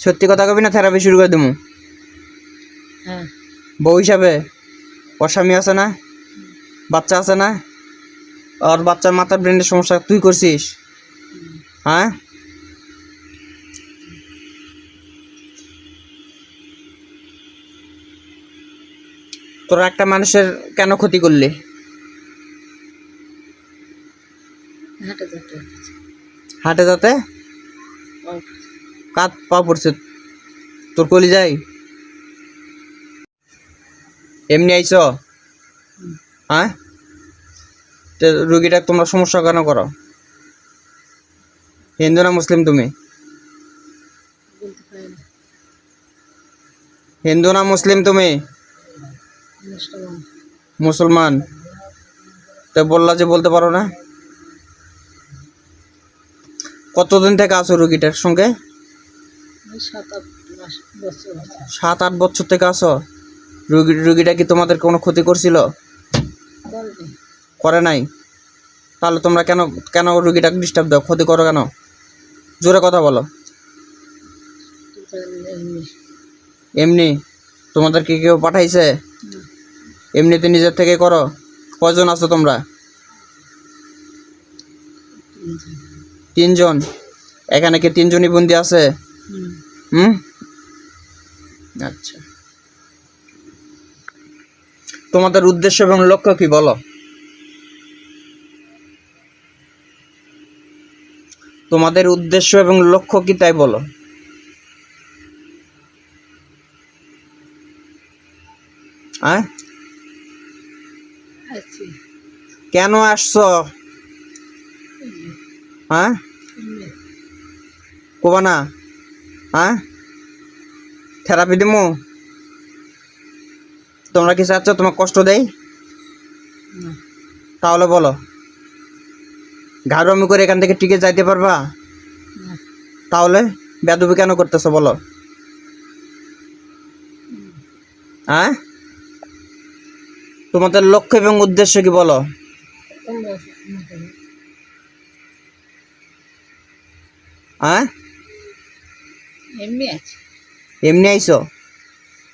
সত্যি কথা কবি না? থেরাপি শুরু করে দেবো হ্যাঁ। বউ হিসাবে। ওর স্বামী আছে না? বাচ্চা আছে না? আর বাচ্চার মাথার ব্রেনের সমস্যা তুই করছিস? হ্যাঁ? তোরা একটা মানুষের কেন ক্ষতি করলি? হাঁটে যেতে হাটে যাতে কাত পা পড়ছে। তোর কলি যাই। এমনি আইছ? হ্যাঁ? রুগীটা তোমরা সমস্যা কেন করো? হিন্দু না মুসলিম তুমি? হিন্দু না মুসলিম তুমি? মুসলমান। তো বললা যে বলতে পারো না। কতদিন থেকে আছো রুগীটার সঙ্গে? সাত আট বছর থেকে আসো রুগী রুগীটা কি তোমাদের কোনো ক্ষতি করছিল? করে নাই। তাহলে তোমরা কেন কেন রুগীটাকে ডিস্টার্ব দাও? ক্ষতি করো কেন? জোরে কথা বলো। এমনি? এমনি তোমাদেরকে কেউ পাঠাইছে? এমনিতে নিজের থেকে করো। কজন আছো তোমরা? তিনজন। এখানে কি তিনজনই বন্দি আছে? হুম? আচ্ছা। তোমাদের উদ্দেশ্য এবং লক্ষ্য কি বলো? তোমাদের উদ্দেশ্য এবং লক্ষ্য কি তাই বলো। হ্যাঁ কেন আসছো? হ্যাঁ? এমনি কোবা না। হ্যাঁ থেরাপি দিমু? তোমরা কি চাচ্ছ তোমার কষ্ট দেই? না। তাহলে বলো। ঘাড়মি করে এখান থেকে টিকে যাইতে পারবা? তাহলে বেদবি কেন করতেছো বলো? হ্যাঁ তোমাদের লক্ষ্য এবং উদ্দেশ্য কি বলো? হ্যাঁ এমনি আছে। এমনি আইছো?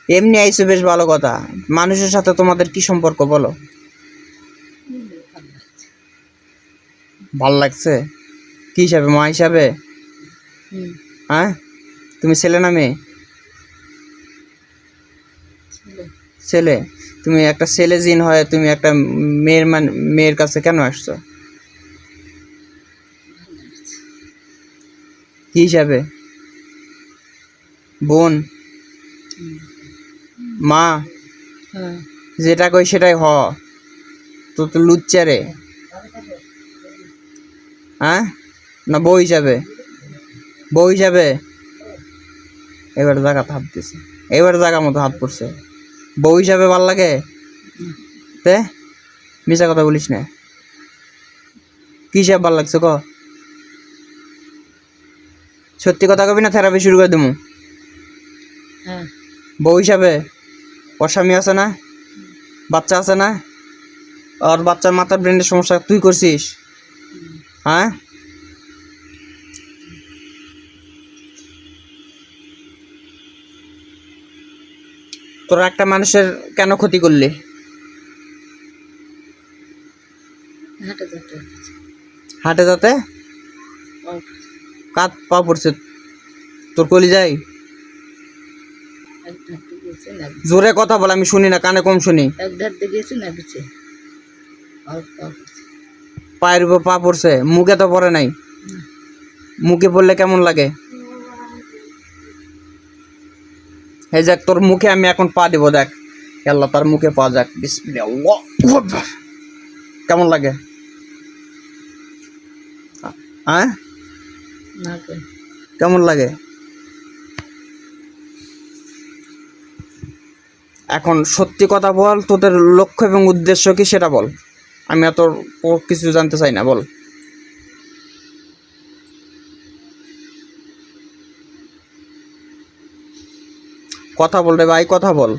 এমনি আইছো বেশ ভালো কথা। মানুষের সাথে তোমাদের কি সম্পর্ক বলো? ভালো লাগছে? কি হিসাবে মা হিসাবে? হ্যাঁ? তুমি ছেলে না মেয়ে? ছেলে। তুমি একটা ছেলে জিন হয় তুমি একটা মেয়ের মান মেয়ের কাছে কেন আসছো? কি হিসাবে? বোন মা হ্যাঁ। যেটা কই সেটাই হ। তো তো লুচ্চা রে। হ্যাঁ? না বউ হিসাবে? বউ হিসাবে? এবার জায়গা হাত দিছে। এবার জায়গা মতো হাত পড়ছে। বউ হিসাবে ভালো লাগে? তে? মিশা কথা বলিস না। কি হিসাব ভালো লাগছে ক? সত্যি কথা কবি না? থেরাপি শুরু করে দেবো বউ হিসাবে ওর স্বামী আছে না বাচ্চা আছে না আর বাচ্চার মাথার ব্রেনের সমস্যা তুই করছিস হ্যাঁ? তোরা একটা মানুষের কেন ক্ষতি করলি? হাঁটে যেতে। কাত পা পড়ছে। তোর কলি না জোরে কথা বলে আমি শুনি না কানে কম শুনি। এক ধারতে গেছে না গেছে অল্প অল্প পায়ের উপর পা পড়ছে মুখে তো পড়ে নাই। মুখে পড়লে কেমন লাগে? এই দেখ তোর মুখে আমি এখন পা দিব দেখ। আল্লাহ তার মুখে পা যাক। কেমন লাগে? হ্যাঁ কেমন লাগে? এখন সত্যি কথা বল তোদের লক্ষ্য এবং উদ্দেশ্য কি সেটা বল। আমি এত কিছু জানতে চাই না বল। কথা বল রে ভাই কথা বল।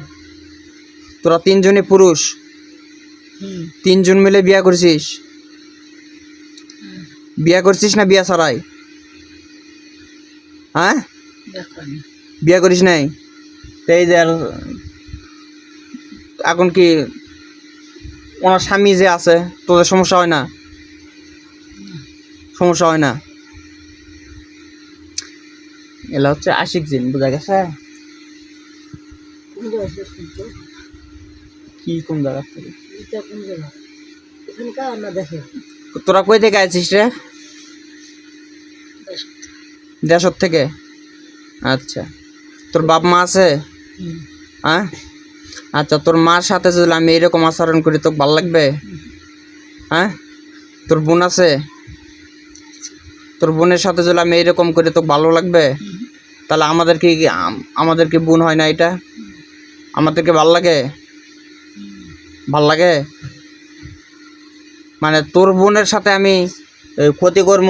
তোরা তিনজনই পুরুষ। তিনজন মিলে বিয়া করছিস? বিয়া করছিস না বিয়া ছাড়াই? হ্যাঁ? বিয়ে করিস নাই? তো এই যে আর- এখন কি ওনার স্বামী যে আছে তোদের সমস্যা হয় না? সমস্যা হয় না? এলা হচ্ছে আশিক জিন বোঝা গেছে? কি কোন জায়গা থেকে? তোরা কই থেকে আছিস রে? দেশর থেকে? আচ্ছা। তোর বাপ মা আছে? হ্যাঁ? আচ্ছা তোর মার সাথে যদি আমি এরকম আচরণ করি, তোকে ভালো লাগবে? হ্যাঁ? তোর বোন আছে? তোর বোনের সাথে যদি আমি এরকম করি তো ভালো লাগবে? তাহলে আমাদের কি আমাদের কি বোন হয় না এটা? আমাদেরকে ভালো লাগে? ভালো লাগে? মানে তোর বোনের সাথে আমি ক্ষতি করব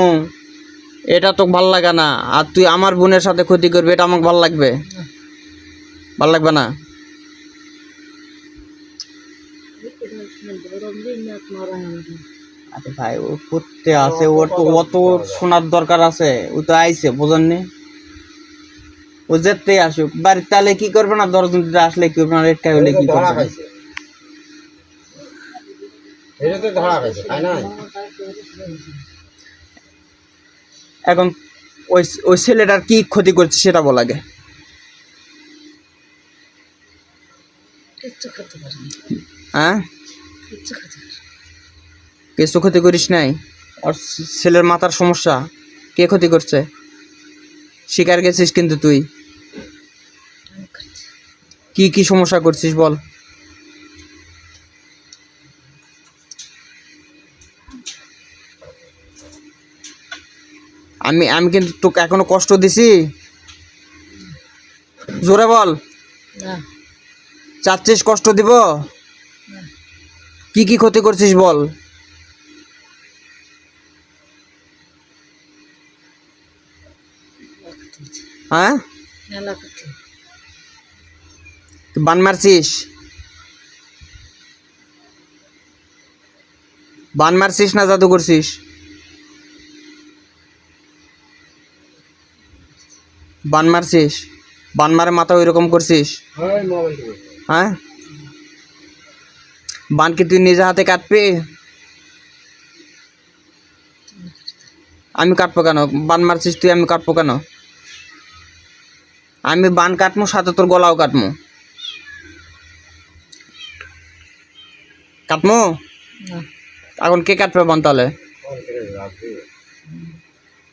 এটা তোকে ভালো লাগে না। আর তুই আমার বোনের সাথে ক্ষতি করবি, এটা আমাকে ভালো লাগবে? ভালো লাগবে না? আরে ভাই ও করতে আছে ওর তো অত শোনার দরকার আছে ও তো আইছে বোঝেননি? ও যেতে আসুক বাড়ির তাহলে কি করবে না? দশজন দিতে আসলে কি করবে না রেট হলে কি করবে? এখন ওই ওই ছেলেটার কি ক্ষতি করছে সেটা বলা কিচ্ছু পারিনি হ্যাঁ? কিছু ক্ষতি করিস নাই? আর ছেলের মাথার সমস্যা কে ক্ষতি করছে? শিকার গেছিস কিন্তু তুই। কি কি সমস্যা করছিস বল? আমি আমি কিন্তু তোকে এখনও কষ্ট দিছি। জোরে বল। চাচ্ছিস কষ্ট দিব? কি কি ক্ষতি করছিস বল। হ্যাঁ? বান মারছিস? বান মারছিস না জাদু করছিস? বান মারছিস? বান মারে মাথা ওইরকম করছিস? হ্যাঁ? বান কি তুই নিজে হাতে কাটবি? আমি কাটবো কেন? বান মারছিস তুই আমি কাটবো কেন? আমি বান কাটবো সাথে তোর গলাও কাটবো কাটবো এখন কে কাটবে বান তাহলে?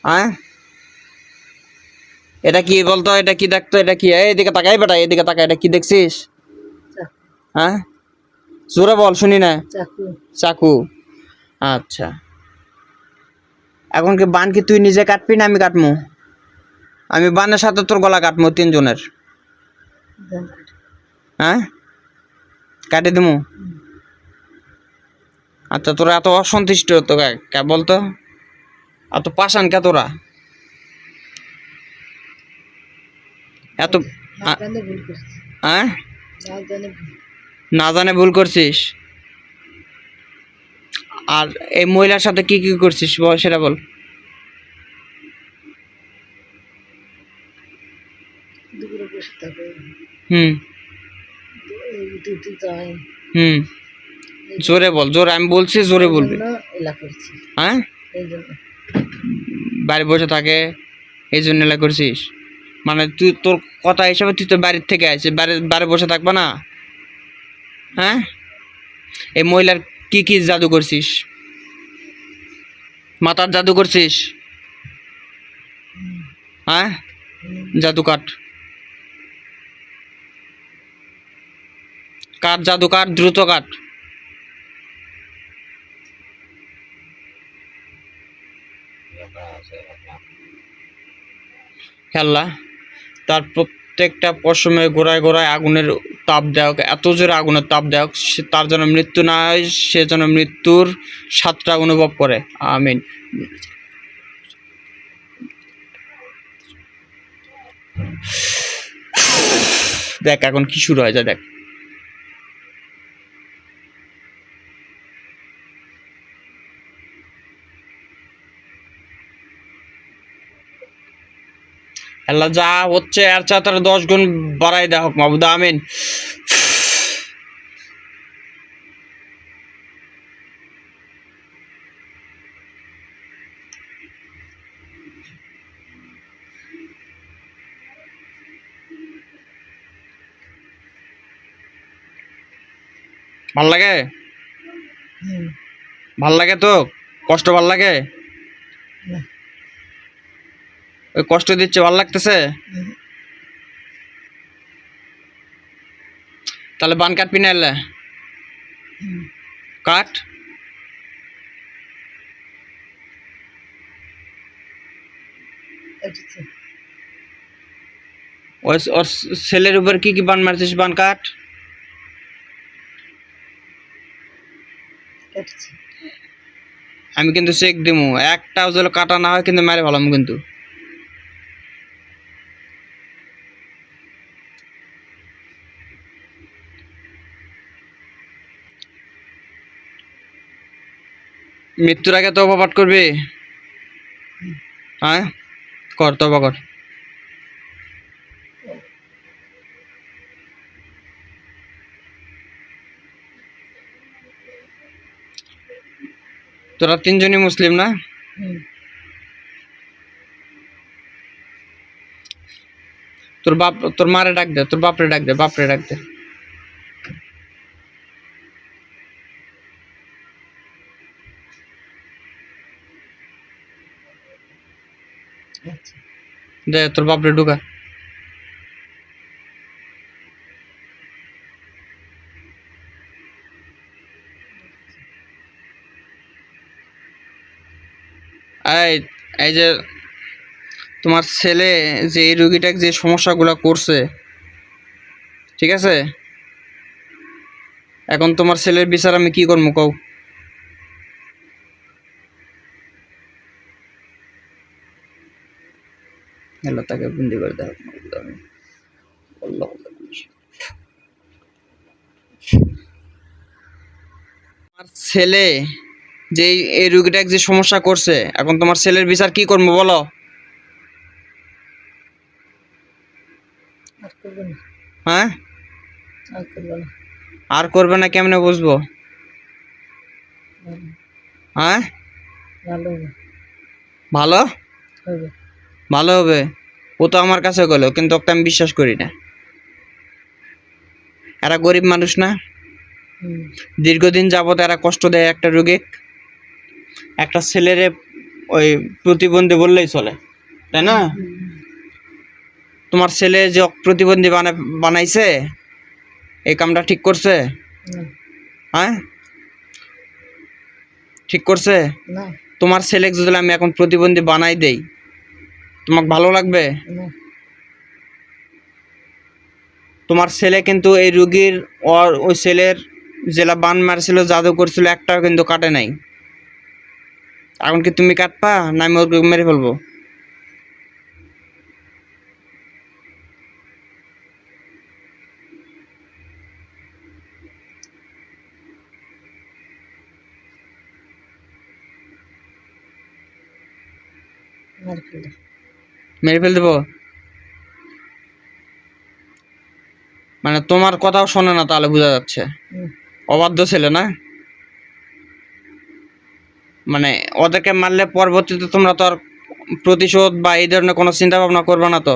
হ্যাঁ? এটা কি বলতো? এটা কি দেখতো? এটা কি? এদিকে তাকাই বেটা এদিকে তাকা এটা কি দেখছিস? হ্যাঁ? জোরে বল শুনি না। চাকু। আচ্ছা। এখন কি বান কি তুই নিজে কাটবি না আমি কাটমু? আমি বানের সাথে তোর গলা কাটমু তিনজনের। হ্যাঁ? কাটে দিমু? আচ্ছা তোরা এত অসন্তুষ্ট তো কে- বলতো? এত পাশান কে তোরা? এত হ্যাঁ? না জানে ভুল করছিস? আর এই মহিলার সাথে কি কি করছিস বল, সেটা বল। হুম। জোরে বল, জোরে, আমি বলছি জোরে বলবি। হ্যাঁ? বাড়ি বসে থাকে, এই জন্য এলা করছিস। মানে তুই তোর কথা হিসাবে তুই তো বাড়ির থেকে আছিস বাড়ি বাড়ি বসে থাকবা না? হ্যাঁ? এই মহিলার কি কি জাদু করছিস? মাথার জাদু করছিস? হ্যাঁ? জাদু কাট কাট জাদু কাট দ্রুত কাট খেললা তার প্রত্যেকটা পশমে গোড়ায় গোড়ায় আগুনের তাপ দেওয়া এত জোরে আগুনের তাপ দেওয়া সে তার যেন মৃত্যু না হয়, সে যেন মৃত্যুর সাতটা অনুভব করে। আমিন। দেখ, এখন কি শুরু হয় যা দেখ। আল্লাহ যা হচ্ছে আর চা তার দশ গুণ বাড়াই দেওয়া হোক মাবুদা আমিন। ভালো লাগে? ভালো লাগে তো? কষ্ট ভালো লাগে। ওই কষ্ট দিচ্ছে, ভালো লাগতেছে? তাহলে বান কাটবি না এলে কাট। ওর ছেলের উপর কি কি বান মারছিস? বান কাট। আমি কিন্তু চেক দিমু। একটাও যদি কাটা না হয়, কিন্তু মেরে ভালাম কিন্তু। মৃত্যুর আগে তো পাঠ করবি? হ্যাঁ? কর তবা কর। তোরা তিনজনই মুসলিম না? হুম। তোর বাপ তোর মারে ডাক দে তোর বাপরে ডাক দে বাপরে ডাক দে। দে, তোর বাপরে ঢুকা। এই যে তোমার ছেলে যে এই রুগীটাকে যে সমস্যাগুলো করছে, ঠিক আছে? এখন তোমার ছেলের বিচার আমি কি করব কও? আল্লাহ তাকে বন্দি করে দেওয়া আমি। আল্লাহ আমার ছেলে যে এই- রুগীটা যে সমস্যা করছে এখন তোমার ছেলের বিচার কি করব বলো? আর করব না। হ্যাঁ? আর করব না। আর করবে না কেমনে বুঝব? হ্যাঁ? ভালো হবে। ভালো? হবে। ভালো হবে। ও তো আমার কাছে গেলো কিন্তু ওকে আমি বিশ্বাস করি না। এরা গরিব মানুষ না? দীর্ঘদিন যাবত এরা কষ্ট দেয় একটা রোগী একটা ছেলেরে ওই প্রতিবন্ধী বললেই চলে তাই না? তোমার ছেলে যে প্রতিবন্ধী বানা বানাইছে এই কামটা ঠিক করছে? হ্যাঁ? ঠিক করছে? তোমার ছেলেকে যদি আমি এখন প্রতিবন্ধী বানাই দেই তোমাকে ভালো লাগবে? তোমার ছেলে কিন্তু এই রুগীর ওর ওই ছেলের জেলা বান মারছিল, জাদু করছিল, একটাও কিন্তু কাটে নাই। এখন কি তুমি কাটপা না আমি ওকে মেরে ফেলব? ফেলে মেরে ফেল দেবো? মানে তোমার কথাও শোনে না তাহলে বোঝা যাচ্ছে। অবাধ্য ছেলে না? মানে ওদেরকে মারলে পরবর্তীতে তোমরা তো আর প্রতিশোধ বা এই ধরনের কোনো চিন্তা ভাবনা করবে না তো?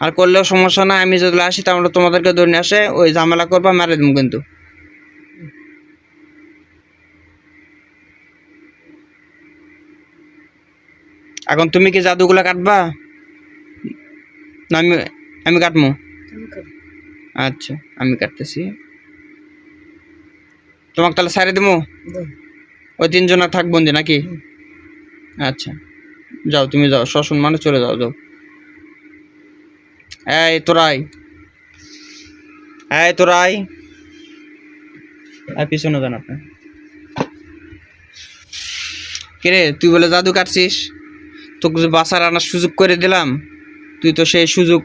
আর করলেও সমস্যা না আমি যদি আসি তাহলে তোমাদেরকে ধরে নিয়ে আসে ওই ঝামেলা করবা মেরে দেবো কিন্তু। এখন তুমি কি জাদুগুলো কাটবা? না আমি আমি কাটবো। আচ্ছা আমি কাটতেছি। তোমাকে তাহলে সারে দেবো। ওই তিনজনে থাক বন্দি নাকি? আচ্ছা যাও তুমি যাও শ্বশুর মানে চলে যাও যাও। এই তোরাই। এই তোরাই। পিছনে যান আপনি। কিরে তুই বলে জাদু কাটছিস? তোকে বাসার আনার সুযোগ করে দিলাম তুই তো সেই সুযোগ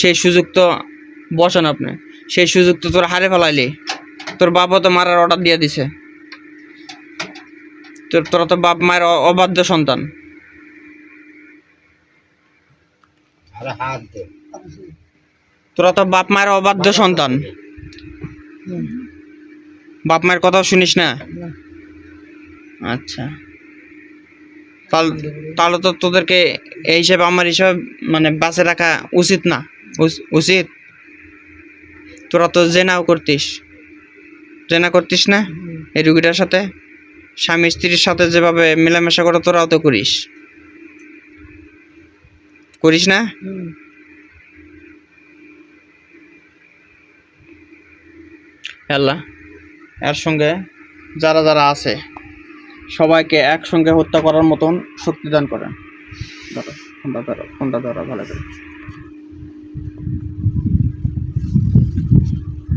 সেই সুযোগ তো বসেন আপনি সেই সুযোগ তো তোর হারে ফেলাইলি। তোর বাবা তো মারার অর্ডার দিয়ে দিছে। তোর তোরা তো বাপ মায়ের অবাধ্য সন্তান। তোরা তো বাপ মায়ের অবাধ্য সন্তান। বাপ মায়ের কথাও শুনিস না। আচ্ছা। তাহলে তো তোদেরকে এই হিসেবে আমার হিসাবে মানে বাসে রাখা উচিত না। উচিত? তোরা তো জেনাও করতিস। জেনা করতিস না? এই রুগীটার সাথে? স্বামী স্ত্রীর সাথে যেভাবে মেলামেশা করে তোরাও তো করিস। করিস না? আল্লাহ। এর সঙ্গে যারা যারা আছে সবাইকে একসঙ্গে হত্যা করার মতন শক্তি দান করেন। ধরো ধরো ভালো করে।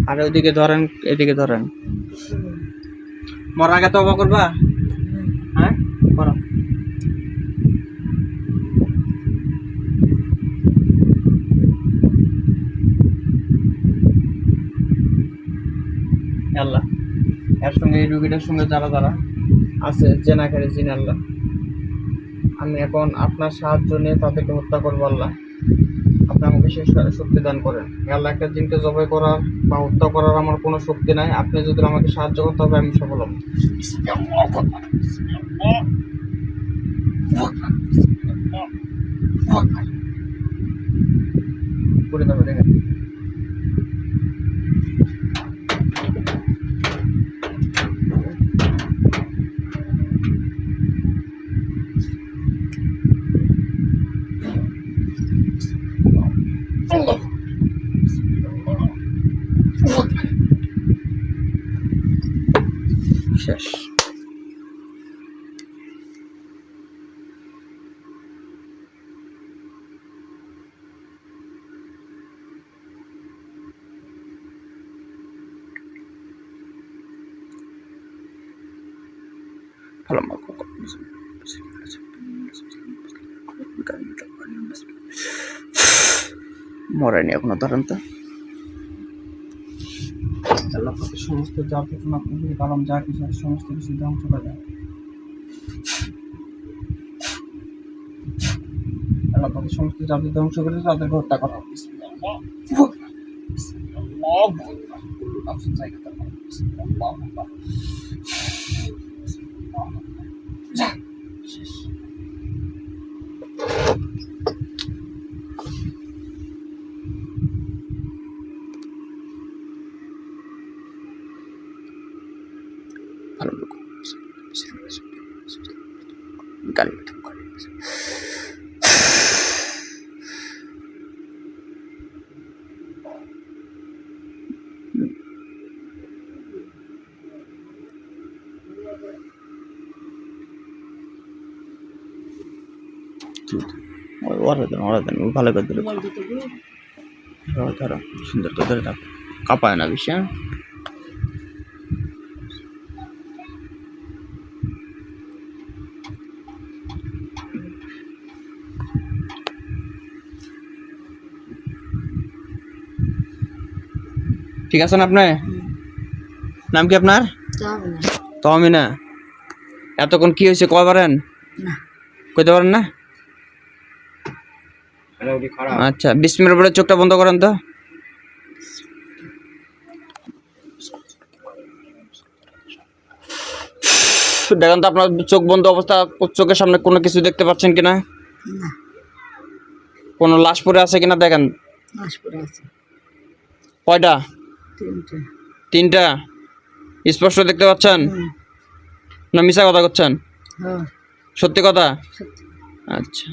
আর ওইদিকে ধরেন, এদিকে ধরেন। মরার আগে তো অবা করবা? হ্যাঁ? করো আল্লাহ এর সঙ্গে এই রুগীটার সঙ্গে যারা যারা আছে জেনা করে জিন আল্লাহ। আমি এখন আপনার সাহায্য নিয়ে তাদেরকে হত্যা করব আল্লাহ। আপনি আমাকে সেই শ- শক্তি দান করেন। আল্লাহ, একটা জিনকে জবাই করার বা হত্যা করার আমার কোনো শক্তি নাই। আপনি যদি আমাকে সাহায্য করতে হবে, আমি সফল হব। শেষ ভালো মরেনি এখনও ধরেন তো আল্লাহ পাকের সমস্ত যা কিছু আপনি যদি কালাম, যা কিছু আছে, সমস্ত কিছু ধ্বংস করে দেয়। আল্লাহ সমস্ত জাতি ধ্বংস করে তাদেরকে হত্যা করা হবে। ওরা দেন ভালো করে দিল ধরো সুন্দর করে ধরে রাখো। কাঁপায় না বেশি হ্যাঁ? ঠিক আছেন আপনি? নাম কি আপনার? যাবে না তো আমি না এতক্ষণ কি হয়েছে কয় পারেন না। কইতে পারেন না? আচ্ছা বিশ মিনিট পরে চোখটা বন্ধ করেন তো। দেখেন তো আপনার চোখ বন্ধ অবস্থা চোখের সামনে কোনো কিছু দেখতে পাচ্ছেন কিনা? না। কোনো লাশ পড়ে আছে কিনা দেখেন? পরে কয়টা? তিনটা। স্পষ্ট দেখতে পাচ্ছেন? না মিশা কথা করছেন? হ্যাঁ। সত্যি কথা? আচ্ছা।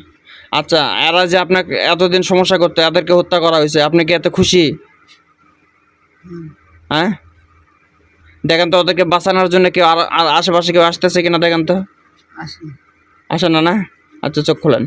আচ্ছা এরা যে আপনাকে এতদিন সমস্যা করতো এদেরকে হত্যা করা হয়েছে আপনি কি এত খুশি? হ্যাঁ? দেখেন তো ওদেরকে বাঁচানোর জন্য কেউ আর আশেপাশে কেউ আসতেছে কিনা দেখেন তো। আসেন। আসে না না? আচ্ছা চোখ খোলেন।